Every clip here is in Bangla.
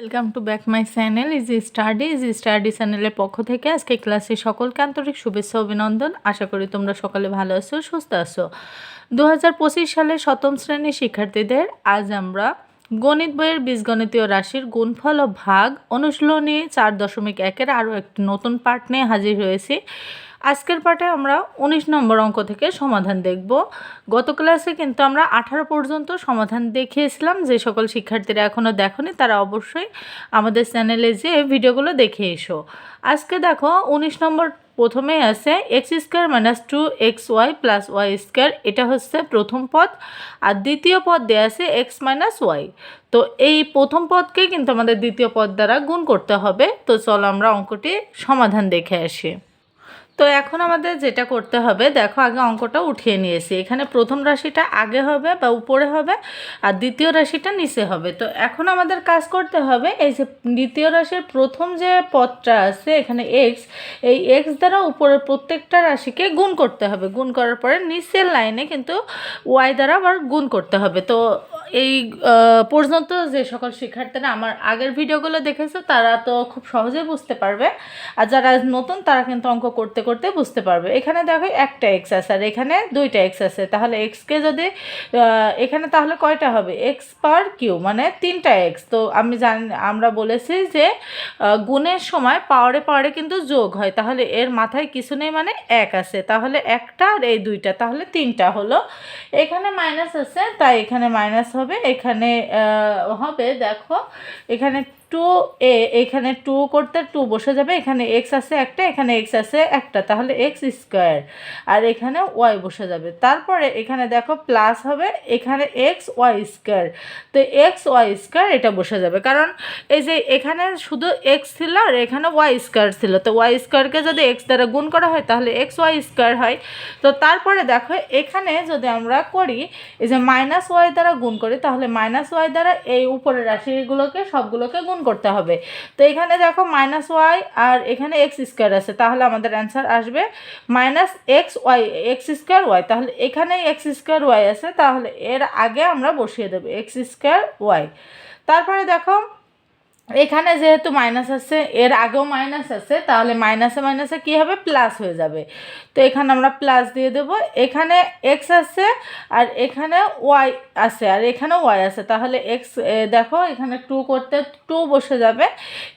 Welcome to back my channel easy study easy study চ্যানেলের পক্ষ থেকে আজকে ক্লাসে সকলকে আন্তরিক শুভেচ্ছা, অভিনন্দন। আশা করি তোমরা সকলে ভালো আছো, সুস্থ আছো। দু হাজার পঁচিশ সালে সপ্তম শ্রেণির শিক্ষার্থীদের আজ আমরা গণিত বইয়ের বীজগণিতীয় রাশির গুণফল ও ভাগ অনুশীলনী চার দশমিক একের আরও একটি নতুন পাঠ নিয়ে হাজির হয়েছি। আজকের পাঠে আমরা উনিশ নম্বর অঙ্ক থেকে সমাধান দেখব। গত ক্লাসে কিন্তু আমরা আঠারো পর্যন্ত সমাধান দেখিয়েছিলাম। যে সকল শিক্ষার্থীরা এখনও দেখনি, তারা অবশ্যই আমাদের চ্যানেলে যে ভিডিওগুলো দেখে এসো। আজকে দেখো, উনিশ নম্বর প্রথমেই আছে x square minus two x y plus y square এটা হচ্ছে প্রথম পদ। আর দ্বিতীয় পদ দেওয়া আছে এক্স মাইনাস ওয়াই তো এই প্রথম পদকে কিন্তু আমাদের দ্বিতীয় পদ দ্বারা গুণ করতে হবে। তো চলো আমরা অঙ্কটি সমাধান দেখে আসি। তো এখন আমাদের যেটা করতে হবে, দেখো আগে অঙ্কটা উঠিয়ে নিয়েছি। এখানে প্রথম রাশিটা আগে হবে বা উপরে হবে আর দ্বিতীয় রাশিটা নিচে হবে। তো এখন আমাদের কাজ করতে হবে, এই যে দ্বিতীয় রাশির প্রথম যে পদটা আছে, এখানে এক্স এই এক্স দ্বারা উপরের প্রত্যেকটা রাশিকে গুণ করতে হবে। গুণ করার পরে নিচের লাইনে কিন্তু ওয়াই দ্বারা আবার গুণ করতে হবে। তো এই পর্যন্ত যে সকল শিক্ষার্থীরা আমার আগের ভিডিওগুলো দেখেছে, তারা তো খুব সহজেই বুঝতে পারবে। আর যারা নতুন, তারা কিন্তু অঙ্ক করতে করতে বুঝতে পারবে। এখানে দেখো একটা এক্স আছে, আর এখানে দুইটা এক্স আছে। তাহলে এক্সকে যদি এখানে তাহলে কয়টা হবে? এক্স পার কিউ মানে তিনটা এক্স তো আমি জানি, আমরা বলেছি যে গুণের সময় পাওয়ারে পাওয়ারে কিন্তু যোগ হয়। তাহলে এর মাথায় কিছু নেই মানে এক আছে। তাহলে একটা আর এই দুইটা, তাহলে তিনটা হলো। এখানে মাইনাস আছে, তাই এখানে মাইনাস হবে। এখানে হবে দেখো এখানে টু এ এখানে টু করতে টু বসে যাবে, এখানে এক্স আছে একটা, এখানে এক্স আছে একটা, তাহলে এক্স স্কোয়ার আর এখানে ওয়াই বসে যাবে। তারপরে এখানে দেখো প্লাস হবে, এখানে এক্স ওয়াই স্কোয়ার তো এক্স ওয়াই স্কোয়ার এটা বসে যাবে। কারণ এই যে এখানে শুধু এক্স ছিল আর এখানে ওয়াই স্কোয়ার ছিল। তো ওয়াই স্কোয়ারকে যদি এক্স দ্বারা গুণ করা হয়, তাহলে এক্স ওয়াই স্কোয়ার হয়। তো তারপরে দেখো এখানে যদি আমরা করি, এই যে মাইনাস ওয়াই দ্বারা গুণ করি, তাহলে মাইনাস ওয়াই দ্বারা এই উপরের রাশিগুলোকে সবগুলোকে গুণ করতে হবে। তো এখানে দেখো মাইনাস ওয়াই আর এখানে এক্স স্কোয়ার আছে, তাহলে আমাদের অ্যান্সার আসবে minus x y x square y তাহলে এখানে এক্স স্কোয়ার ওয়াই আছে, তাহলে এর আগে আমরা বসিয়ে দেবো এক্স স্কোয়ার ওয়াই তারপরে দেখো এখানে যেহেতু মাইনাস আছে, এর আগেও মাইনাস আছে, তাহলে মাইনাসে মাইনাসে কী হবে? প্লাস হয়ে যাবে। তো এখানে আমরা প্লাস দিয়ে দেবো। এখানে এক্স আছে আর এখানে ওয়াই আছে, আর এখানেও ওয়াই আছে। তাহলে এক্স দেখো, এখানে টু করতে টু বসে যাবে।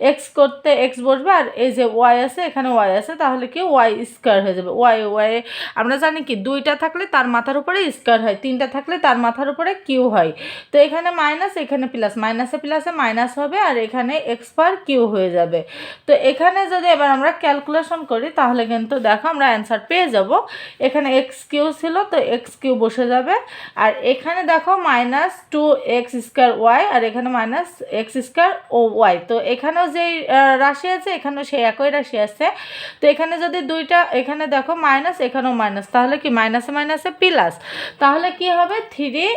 এক্স করতে এক্স বসবে, আর এই যে ওয়াই আছে, এখানে ওয়াই আছে, তাহলে কি? ওয়াই স্কোয়ার হয়ে যাবে। ওয়াই ওয়াই আমরা জানি কি? দুইটা থাকলে তার মাথার উপরে স্কোয়ার হয়, তিনটা থাকলে তার মাথার উপরে কিউ হয়। তো এখানে মাইনাস এখানে প্লাস মাইনাসে প্লাসে মাইনাস হবে, আর এখানে এক্স পার কিউ হয়ে যাবে। তো এখানে যদি এবার আমরা ক্যালকুলেশন করি, তাহলে কিন্তু দেখো আমরা অ্যান্সার পেয়ে যাব। এখানে এক্স কিউ ছিল, তো এক্স কিউ বসে যাবে। আর এখানে দেখো minus two x square y আর এখানে মাইনাস এক্স স্কোয়ার ও ওয়াই তো এখানেও যেই রাশি আছে, এখানেও সেই একই রাশি আছে। তো এখানে যদি দুইটা, এখানে দেখো মাইনাস এখানেও মাইনাস তাহলে কি মাইনাসে মাইনাসে প্লাস তাহলে কি হবে? থ্রি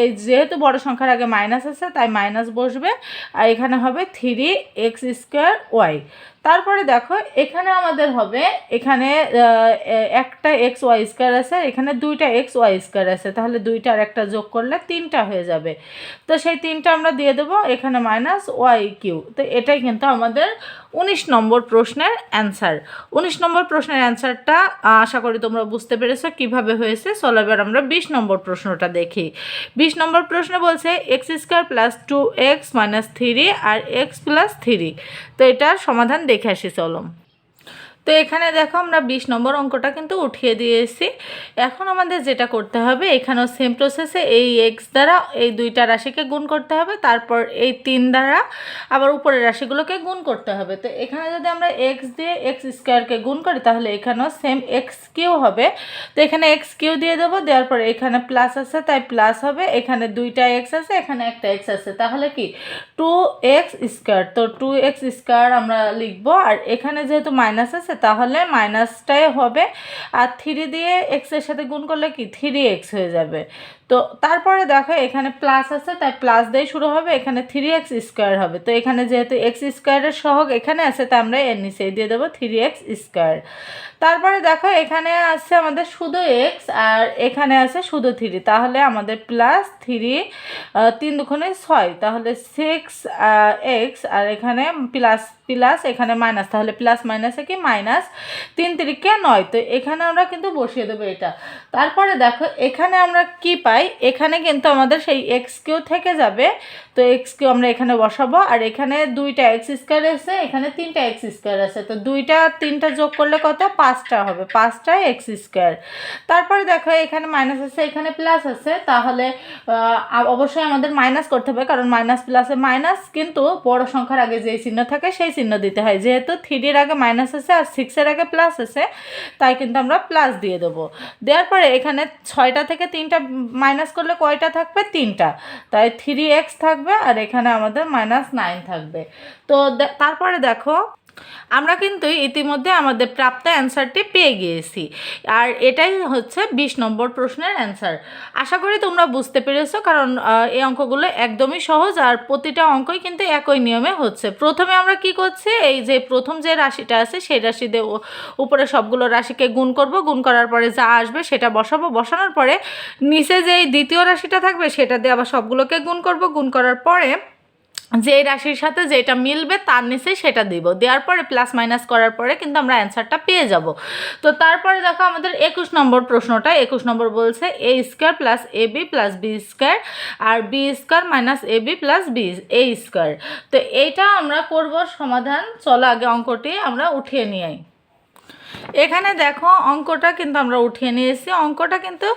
এই যেহেতু বড় সংখ্যার আগে মাইনাস আছে, তাই মাইনাস বসবে। আর এখানে হবে থ্রি এক্স স্কোয়ার ওয়াই তারপরে দেখো, এখানে আমাদের হবে, এখানে একটা এক্স ওয়াই স্কোয়ার আছে এখানে দুইটা এক্স ওয়াই স্কোয়ার আছে। তাহলে দুইটা আর একটা যোগ করলে তিনটা হয়ে যাবে। তো সেই তিনটা আমরা দিয়ে দেবো, এখানে মাইনাস ওয়াই কিউ তো এটাই কিন্তু আমাদের উনিশ নম্বর প্রশ্নের অ্যান্সার উনিশ নম্বর প্রশ্নের অ্যান্সারটা আশা করি তোমরা বুঝতে পেরেছ কীভাবে হয়েছে। চলো এবার আমরা বিশ নম্বর প্রশ্নটা দেখি। বিশ নম্বর প্রশ্ন বলছে x square plus two x minus three আর এক্স প্লাস থ্রি তো এটার সমাধান দেখে আসি চলো। তো এখানে দেখো আমরা বিশ নম্বর অঙ্কটা কিন্তু উঠিয়ে দিয়েছি। এখন আমাদের যেটা করতে হবে, এখানেও সেম প্রসেসে এই এক্স দ্বারা এই দুইটা রাশিকে গুণ করতে হবে, তারপর এই তিন দ্বারা আবার উপরের রাশিগুলোকে গুণ করতে হবে। তো এখানে যদি আমরা এক্স দিয়ে এক্স স্কোয়ারকে গুণ করি, তাহলে এখানেও সেম এক্স কিউ হবে। তো এখানে এক্স কিউ দিয়ে দেবো, দেওয়ার পর এখানে প্লাস আছে, তাই প্লাস হবে। এখানে দুইটা এক্স আছে, এখানে একটা এক্স আছে। তাহলে কি? টু এক্স স্কোয়ার তো টু এক্স স্কোয়ার আমরা লিখব, আর এখানে যেহেতু মাইনাস আছে তাহলে মাইনাসটাই হবে। আর থ্রি দিয়ে এক্সের সাথে গুণ করলে কি? থ্রি এক্স হয়ে যাবে। তো তারপরে দেখো এখানে প্লাস আছে, তাই প্লাস দিয়ে শুরু হবে। এখানে থ্রি এক্স স্কোয়ার হবে। তো এখানে যেহেতু এক্স স্কোয়ারের সহগ এখানে আছে, তাই আমরা এর নিচে দিয়ে দেবো থ্রি এক্স স্কোয়ার তারপরে দেখো এখানে আছে আমাদের শুধু এক্স আর এখানে আছে শুধু থ্রি তাহলে আমাদের প্লাস থ্রি তিন দুখানে ছয়। তাহলে সিক্স এক্স আর এখানে প্লাস প্লাস এখানে মাইনাস তাহলে প্লাস মাইনাসে কি? মাইনাস তিন তিরিকে নয়। তো এখানে আমরা কিন্তু বসিয়ে দেবো এটা। তারপরে দেখো এখানে আমরা কি পাই? এখানে কিন্তু আমাদের সেই এক্স কিউ থেকে যাবে। তো এক্স কিউ আমরা এখানে বসাবো, আর এখানে দুইটা এক্স স্কোয়ার আছে, এখানে তিনটা এক্স স্কোয়ার আছে। তো দুইটা, তিনটা যোগ করলে কত? পাঁচটা হবে, পাঁচটা এক্স স্কোয়ার তারপরে দেখো, এখানে মাইনাস আছে, এখানে প্লাস আছে। তাহলে অবশ্যই আমাদের মাইনাস করতে হবে, কারণ মাইনাস প্লাসে মাইনাস কিন্তু বড় সংখ্যার আগে যেই চিহ্ন থাকে, সেই চিহ্ন দিতে হয়। যেহেতু থ্রির আগে মাইনাস আছে, আর সিক্সের আগে প্লাস আছে, তাই কিন্তু আমরা প্লাস দিয়ে দেবো। দেওয়ার পরে এখানে ছয়টা থেকে তিনটা মাইনাস করলে কয়টা থাকবে? তিনটা। তাই থ্রি এক্স থাকবে আর এখানে আমাদের মাইনাস নাইন থাকবে। তো তারপরে দেখো আমরা কিন্তু ইতিমধ্যে আমাদের প্রাপ্ত অ্যান্সারটি পেয়ে গিয়েছি। আর এটাই হচ্ছে বিশ নম্বর প্রশ্নের অ্যান্সার। আশা করি তোমরা বুঝতে পেরেছ, কারণ এই অঙ্কগুলো একদমই সহজ আর প্রতিটা অঙ্কই কিন্তু একই নিয়মে হচ্ছে। প্রথমে আমরা কি করছি? এই যে প্রথম যে রাশিটা আছে, সেই রাশি দিয়ে উ- উপরে সবগুলো রাশিকে গুণ করব। গুণ করার পরে যা আসবে সেটা বসাবো। বসানোর পরে নিচে যে এই দ্বিতীয় রাশিটা থাকবে, সেটা দিয়ে আবার সবগুলোকে গুণ করব। গুণ করার পরে যে রাশির সাথে যেটা মিলবে তার নিচে সেটা দিব। দেওয়ার পরে প্লাস মাইনাস করার পরে কিন্তু আমরা অ্যান্সারটা পেয়ে যাব। তো তারপরে দেখো আমাদের একুশ নম্বর প্রশ্নটা, একুশ নম্বর বলছে a square plus a b plus b square R b square minus a b plus b a square তো এইটা আমরা করব সমাধান। চলো আগে অঙ্কটি আমরা উঠিয়ে নিয়ে এখানে দেখো অঙ্কটা কিন্তু আমরা উঠিয়ে নিয়েছি। অঙ্কটা কিন্তু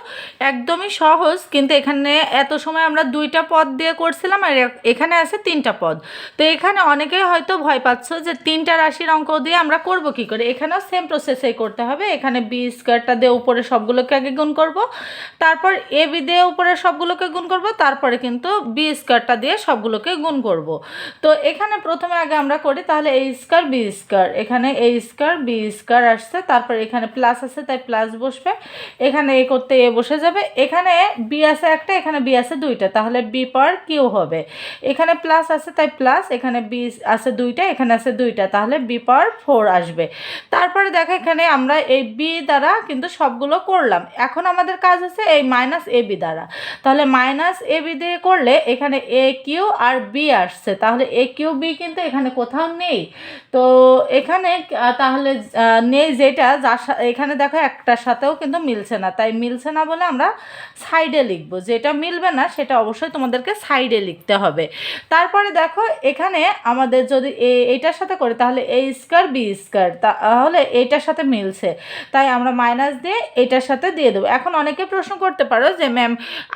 একদমই সহজ, কিন্তু এখানে এত সময় আমরা দুইটা পদ দিয়ে করছিলাম আর এখানে আছে তিনটা পদ। তো এখানে অনেকেই হয়তো ভয় পাচ্ছ যে তিনটা রাশির অঙ্ক দিয়ে আমরা করব কি করে? এখানেও সেম প্রসেসেই করতে হবে। এখানে বি স্কোয়ারটা দিয়ে উপরে সবগুলোকে আগে গুণ করব, তারপর এ বি দিয়ে উপরে সবগুলোকে গুণ করব, তারপরে কিন্তু বি স্কোয়ারটা দিয়ে সবগুলোকে গুণ করব। তো এখানে প্রথমে আগে আমরা করি, তাহলে এ স্কোয়ার বি স্কোয়ার এখানে এ স্কোয়ার বি স্কোয়ার আসছে, তারপর এখানে প্লাস আছে, তাই প্লাস বসবে। এখানে এ করতে এ বসে যাবে। এখানে বি আছে একটা, এখানে বি আছে দুইটা, তাহলে বি পার কিউ হবে। এখানে প্লাস আছে, তাই প্লাস এখানে বি আছে দুইটা, এখানে আছে দুইটা, তাহলে বি পাওয়ার ফোর আসবে। তারপরে দেখো এখানে আমরা এই বি দ্বারা কিন্তু সবগুলো করলাম। এখন আমাদের কাজ হচ্ছে এই মাইনাস এ বি দ্বারা। তাহলে মাইনাস এ বি দিয়ে করলে এখানে এ কিউ আর বি আসছে। তাহলে এ কিউ বি কিন্তু এখানে কোথাও নেই। তো এখানে তাহলে নেই যেটা যার এখানে দেখো একটার সাথেও কিন্তু মিলছে না। তাই মিলছে না বলে আমরা সাইডে লিখব। যেটা মিলবে না, সেটা অবশ্যই তোমাদেরকে সাইডে লিখতে হবে। তারপরে দেখো, এখানে আমাদের যদি এইটার সাথে করি, তাহলে এ স্কোয়ার বি স্কোয়ার তাহলে এইটার সাথে মিলছে। তাই আমরা মাইনাস দিয়ে এটার সাথে দিয়ে দেবো। এখন অনেকে প্রশ্ন করতে পারো যে, ম্যাম,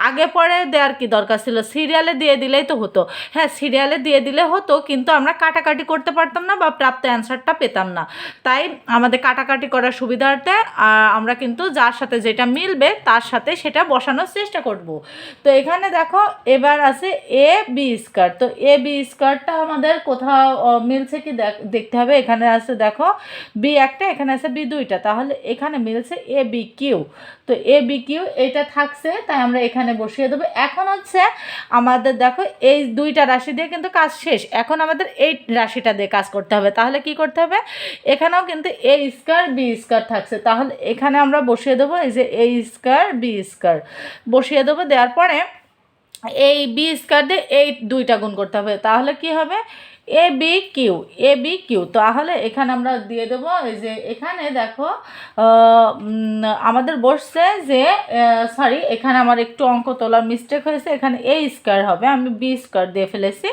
আগে পরে দেওয়ার কি দরকার ছিল? সিরিয়ালে দিয়ে দিলেই তো হতো। হ্যাঁ সিরিয়ালে দিয়ে দিলে হতো, কিন্তু আমরা কাটাকাটি করতে পারতাম না বা প্রাপ্ত অ্যান্সারটা পেতাম না। তাই আমাদের কাটাকাটি করার সুবিধার্থে আমরা কিন্তু যার সাথে যেটা মিলবে তার সাথে সেটা বসানোর চেষ্টা করব। তো এখানে দেখো, এবার আছে এ বি স্কোয়ার তো এ বি স্কোয়ারটা আমাদের কোথাও মিলছে কি দেখ- দেখতে হবে। এখানে আছে দেখো বি একটা, এখানে আছে বি দুইটা। তাহলে এখানে মিলছে এ বি কিউ তো এ বি কিউ এটা থাকছে, তাই আমরা এখানে বসিয়ে দেবো। এখন হচ্ছে আমাদের দেখো, এই দুইটা রাশি দিয়ে কিন্তু কাজ শেষ। এখন আমাদের এই রাশিটা দিয়ে কাজ করতে হবে। তাহলে কি করতে হবে? এখানেও কিন্তু এ স্কোয়ার, বি স্কোয়ার থাকছে। তাহলে এখানে আমরা বসিয়ে দেবো এই যে এ স্কোয়ার, বি স্কোয়ার। বসিয়ে দেবো, দেওয়ার পরে এই বি স্কোয়ার দিয়ে এই দুইটা গুণ করতে হবে। তাহলে কি হবে? A, b, q. A, b, q. তাহলে এখানে আমরা দিয়ে দেবো এই যে এখানে দেখো আমাদের বসছে যে সরি এখানে আমার একটু অঙ্ক তোলার মিস্টেক হয়েছে। এখানে এ স্কোয়ার হবে, আমি বি স্কোয়ার দিয়ে ফেলেছি।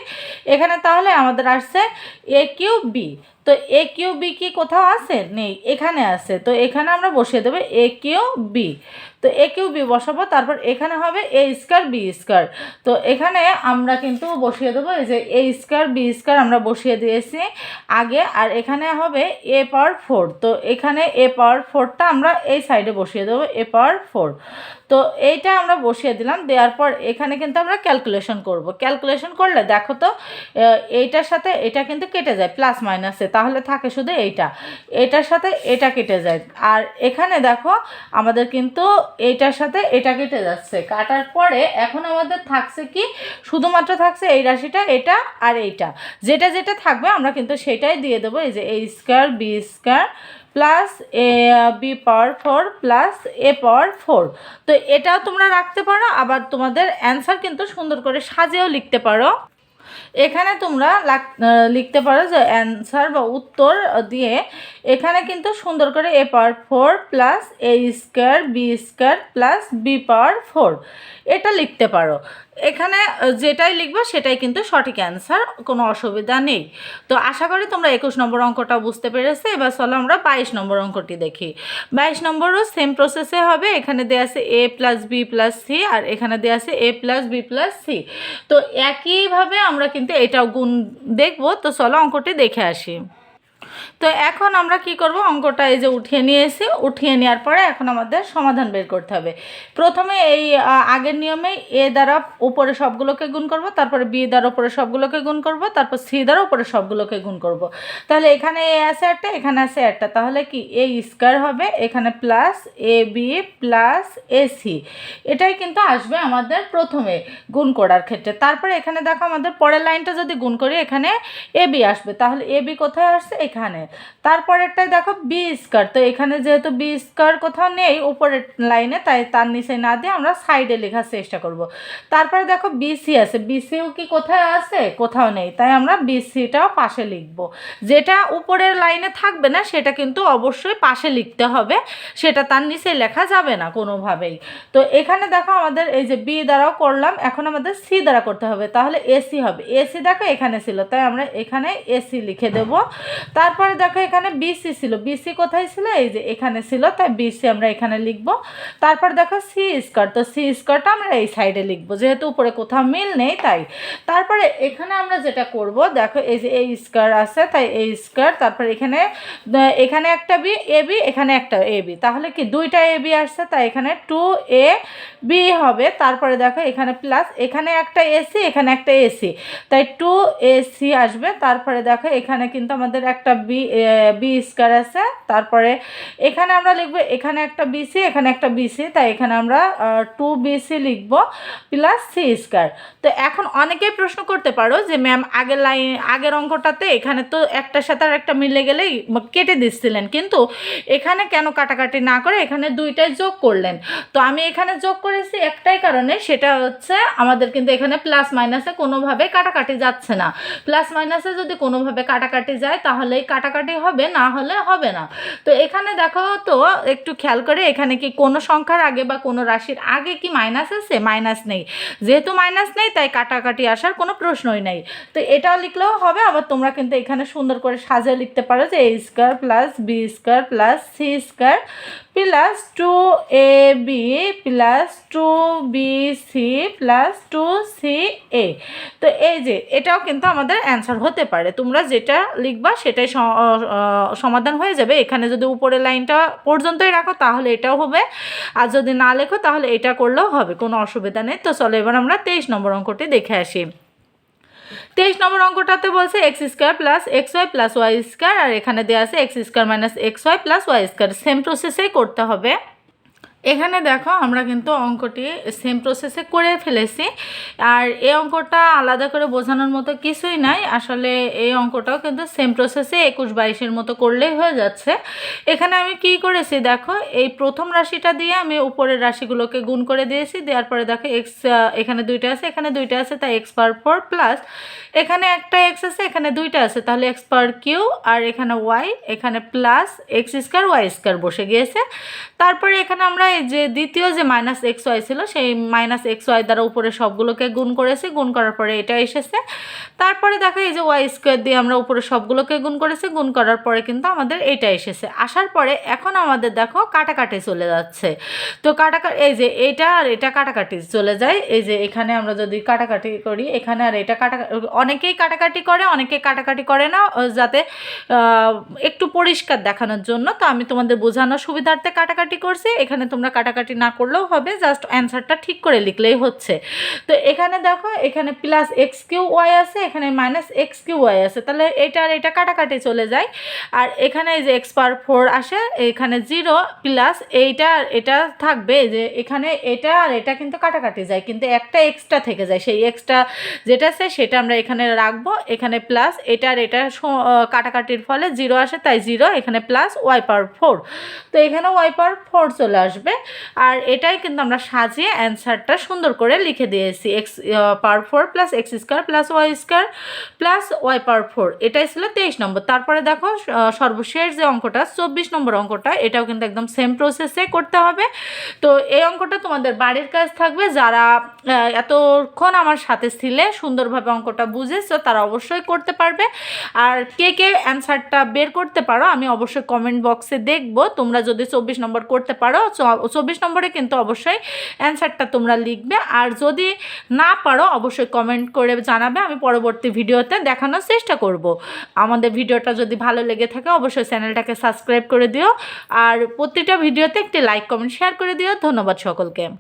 এখানে তাহলে আমাদের আসছে এ কিউ বি। তো এ কিউ বি কি কোথাও আছে? নেই, এখানে আছে। তো এখানে আমরা বসিয়ে দেবো এ কিউ বি তো এ কিউ বি বসাবো, তারপর এখানে হবে এ স্কোয়ার বি স্কোয়ার। তো এখানে আমরা কিন্তু বসিয়ে দেবো, এই যে এ স্কোয়ার বি স্কোয়ার আমরা বসিয়ে দিয়েছি আগে, আর এখানে হবে এ পাওয়ার ফোর। তো এখানে এ পাওয়ার ফোরটা আমরা এই সাইডে বসিয়ে দেবো, এ পাওয়ার ফোর। তো এইটা আমরা বসিয়ে দিলাম, দেওয়ার পর এখানে কিন্তু আমরা ক্যালকুলেশন করব। ক্যালকুলেশন করলে দেখো তো এইটার সাথে এটা কিন্তু কেটে যায়, প্লাস মাইনাসে তাহলে থাকে শুধু এইটা। এটার সাথে এটা কেটে যায়। আর এখানে দেখো, আমাদের কিন্তু এইটার সাথে এটা কেটে যাচ্ছে। কাটার পরে এখন আমাদের থাকছে কি? শুধুমাত্র থাকছে এই রাশিটা, এটা আর এইটা। যেটা যেটা থাকবে আমরা কিন্তু সেটাই দিয়ে দেবো। এই যে a square b square plus a b power four plus a power four তো এটাও তোমরা রাখতে পারো, আবার তোমাদের অ্যান্সার কিন্তু সুন্দর করে সাজিয়েও লিখতে পারো। এখানে তোমরা লিখতে পারো যে অ্যান্সার বা উত্তর দিয়ে এখানে কিন্তু সুন্দর করে a power four plus a square b square plus b power four এটা লিখতে পারো। এখানে যেটাই লিখবে সেটাই কিন্তু সঠিক অ্যান্সার কোনো অসুবিধা নেই। তো আশা করি তোমরা একুশ নম্বর অঙ্কটা বুঝতে পেরেছ। এবার চলো আমরা বাইশ নম্বর অঙ্কটি দেখি। বাইশ নম্বরও সেম প্রসেসে হবে। এখানে দেওয়া আছে a plus b plus c আর এখানে দেওয়া আছে a plus b plus c তো একইভাবে আমরা কিন্তু এটাও গুণ দেখব। তো চলো অঙ্কটি দেখে আসি। তো এখন আমরা কি করব? অঙ্কটা এই যে উঠিয়ে নিয়ে এসে উঠিয়ে নেওয়ার পরে এখন আমাদের সমাধান বের করতে হবে। প্রথমে এই আগের নিয়মে এ দ্বারা উপরে সবগুলোকে গুণ করব, তারপরে বি দ্বারা উপরে সবগুলোকে গুণ করব, তারপর সি দ্বারা উপরে সবগুলোকে গুণ করব। তাহলে এখানে এ আছে একটা, এখানে আছে একটা। তাহলে কি এ স্কোয়ার হবে, এখানে plus a b plus a c. এটাই কিন্তু আসবে আমাদের প্রথমে গুণ করার ক্ষেত্রে। তারপরে এখানে দেখো আমাদের পরের লাইনটা যদি গুণ করি, এখানে এ বি আসবে। তাহলে এ বি কোথায় আসছে? এখানে နဲ့ তারপরেরটাই দেখো বি স্কোয়ার তো এখানে যেহেতু বি স্কোয়ার কোথাও নেই, উপরের লাইনে তাই তার নিচে না দিয়ে আমরা সাইডে লেখার চেষ্টা করব। তারপরে দেখো বিসি আছে বিসিও কি কোথায় আছে? কোথাও নেই, তাই আমরা বিসিটাও পাশে লিখব। যেটা উপরের লাইনে থাকবে না, সেটা কিন্তু অবশ্যই পাশে লিখতে হবে, সেটা তার নিচে লেখা যাবে না কোনোভাবেই। তো এখানে দেখো আমাদের এই যে বি দ্বারাও করলাম, এখন আমাদের সি দ্বারা করতে হবে, তাহলে এসি হবে। এসি দেখো এখানে ছিল, তাই আমরা এখানে এসি লিখে দেব। তারপরে দেখো এখানে বিসি ছিল। বিসি কোথায় ছিল? এই যে এখানে ছিল, তাই বিসি আমরা এখানে লিখব। তারপর দেখো সি স্কোয়ার তো সি স্কোয়ারটা আমরা এই সাইডে লিখব। যেহেতু উপরে কোথাও মিল নেই, তাই। তারপরে এখানে আমরা যেটা করব, দেখো এই যে এই স্কোয়ার আছে, তাই এই স্কোয়ার তারপর এখানে এখানে একটা বি এ বি এখানে একটা এ বি তাহলে কি দুইটা এ বি আসছে? তাই এখানে টু এ বি হবে। তারপরে দেখো এখানে প্লাস এখানে একটা এসি এখানে একটা এসি তাই টু এসি আসবে। তারপরে দেখো এখানে কিন্তু আমাদের একটা বি বি স্কোয়ার আছে। তারপরে এখানে আমরা লিখব, এখানে একটা বিসি এখানে একটা বিসি তাই এখানে আমরা টু বিসি লিখব প্লাস সি স্কোয়ার তো এখন অনেকেই প্রশ্ন করতে পারো যে ম্যাম আগের লাইন আগের অঙ্কটাতে এখানে তো একটার সাথে আর একটা মিলে গেলেই কেটে দিচ্ছিলেন। কিন্তু এখানে কেন কাটাকাটি না করে এখানে দুইটাই যোগ করলেন? তো আমি এখানে যোগ করেছি একটাই কারণে, সেটা হচ্ছে আমাদের কিন্তু এখানে প্লাস মাইনাসে কোনোভাবে কাটাকাটি যাচ্ছে না। প্লাস মাইনাসে যদি কোনোভাবে কাটাকাটি যায়, তাহলেই কাটাকাটি হবে। না হলে হবে না। তো এখানে দেখো তো, একটু খেয়াল করে এখানে কি কোনো সংখ্যার আগে বা কোনো রাশির আগে কি মাইনাস আছে? মাইনাস নেই। যেহেতু মাইনাস নেই, তাই কাটাকাটি আসার কোনো প্রশ্নই নেই। তো এটাও লিখলেও হবে, আবার তোমরা কিন্তু এখানে সুন্দর করে সাজিয়ে লিখতে পারো যে a square plus b square plus c square plus two a b plus two b c plus two c a তো এই যে, এটাও কিন্তু আমাদের অ্যান্সার হতে পারে। তোমরা যেটা লিখবা সেটাই সমাধান হয়ে যাবে। এখানে যদি উপরের লাইনটা পর্যন্তই রাখো, তাহলে এটাও হবে। আর যদি না লেখো, তাহলে এটা করলেও হবে, কোনো অসুবিধা নেই। তো চলো এবার আমরা তেইশ নম্বর অঙ্কটি দেখে আসি। তেইশ নম্বর অঙ্কটাতে বলছে x square plus x y plus y square, আর এখানে দেওয়া আছে x square minus x y plus y square. Same প্রসেসেই করতে হবে। এখানে দেখো আমরা কিন্তু অঙ্কটি সেম প্রসেসে করে ফেলেছি। আর এই অঙ্কটা আলাদা করে বোঝানোর মতো কিছুই নাই। আসলে এই অঙ্কটাও কিন্তু সেম প্রসেসে একুশ বাইশের মতো করলেই হয়ে যাচ্ছে। এখানে আমি কি করেছি দেখো, এই প্রথম রাশিটা দিয়ে আমি উপরের রাশিগুলোকে গুণ করে দিয়েছি। দেওয়ার পরে দেখো এক্স এখানে দুইটা আছে, এখানে দুইটা আছে, তাই এক্স পাওয়ার ফোর প্লাস এখানে একটা এক্স আছে, এখানে দুইটা আছে। তাহলে এক্স পাওয়ার কিউ আর এখানে ওয়াই এখানে plus x square y square বসে গিয়েছে। তারপরে এখানে আমরা যে দ্বিতীয় যে মাইনাস এক্স ওয়াই ছিল, সেই মাইনাস এক্স ওয়াই দ্বারা উপরে সবগুলোকে গুণ করেছি, গুণ করার পরে এটা এসেছে। তারপরে দেখো এই যে ওয়াই স্কোয়ার দিয়ে আমরা উপরে সবগুলোকে গুণ করেছি, গুণ করার পরে কিন্তু আমাদের এটা এসেছে। আসার পরে এখন আমাদের দেখো কাটাকাটি চলে যাচ্ছে। তো কাটাকাটি এই যে এটা আর এটা কাটাকাটি চলে যায়। এই যে এখানে আমরা যদি কাটাকাটি করি, এখানে আর এটা কাটা, অনেকেই কাটাকাটি করে অনেকেই কাটাকাটি করে না যাতে একটু পরিষ্কার দেখানোর জন্য। তো আমি তোমাদের বোঝানোর সুবিধার্থে কাটাকাটি করছি। এখানে তোমরা কাটাকাটি না করলেও হবে জাস্ট অ্যান্সারটা ঠিক করে লিখলেই হচ্ছে। তো এখানে দেখো, এখানে প্লাস এক্স কিউ ওয়াই আছে, এখানে মাইনাস এক্স কিউ ওয়াই আছে। তাহলে এটা আর এটা কাটাকাটি চলে যায়। আর এখানে এই যে এক্স পার ফোর আসে, এখানে জিরো প্লাস এইটা আর এটা থাকবে যে এখানে এটা আর এটা কিন্তু কাটাকাটি যায়, কিন্তু একটা এক্সট্রা থেকে যায়। সেই এক্সট্রা যেটা আছে, সেটা আমরা এখানে রাখব। এখানে প্লাস এটা আর এটা কাটাকাটির ফলে জিরো আসে, তাই জিরো এখানে প্লাস ওয়াই পাওয়ার ফোর তো এখানে ওয়াই পাওয়ার ফোর চলে আসবে। আর এটাই কিন্তু আমরা সাজিয়ে অ্যান্সারটা সুন্দর করে লিখে দিয়েছি। X power four plus x square plus y square plus y power four এটাই ছিল তেইশ নম্বর। তারপরে দেখো সর্বশেষ যে অঙ্কটা, চব্বিশ নম্বর অঙ্কটা, এটাও কিন্তু একদম সেম প্রসেসে করতে হবে। তো এই অঙ্কটা তোমাদের বাড়ির কাজ থাকবে। যারা এতক্ষণ আমার সাথে ছিলে, সুন্দরভাবে অঙ্কটা বুঝেছ, তারা অবশ্যই করতে পারবে। আর কে কে অ্যান্সারটা বের করতে পারো, আমি অবশ্যই কমেন্ট বক্সে দেখব। তোমরা যদি চব্বিশ নম্বর করতে পারো চব্বিশ নম্বরে কিন্তু অবশ্যই অ্যান্সারটা তোমরা লিখবে। আর যদি না পারো, অবশ্যই কমেন্ট করে জানাবে। আমি পরবর্তী ভিডিওতে দেখানোর চেষ্টা করব। আমাদের ভিডিওটা যদি ভালো লেগে থাকে, অবশ্যই চ্যানেলটাকে সাবস্ক্রাইব করে দিও। আর প্রতিটা ভিডিওতে একটি লাইক কমেন্ট শেয়ার করে দিও। ধন্যবাদ সকলকে।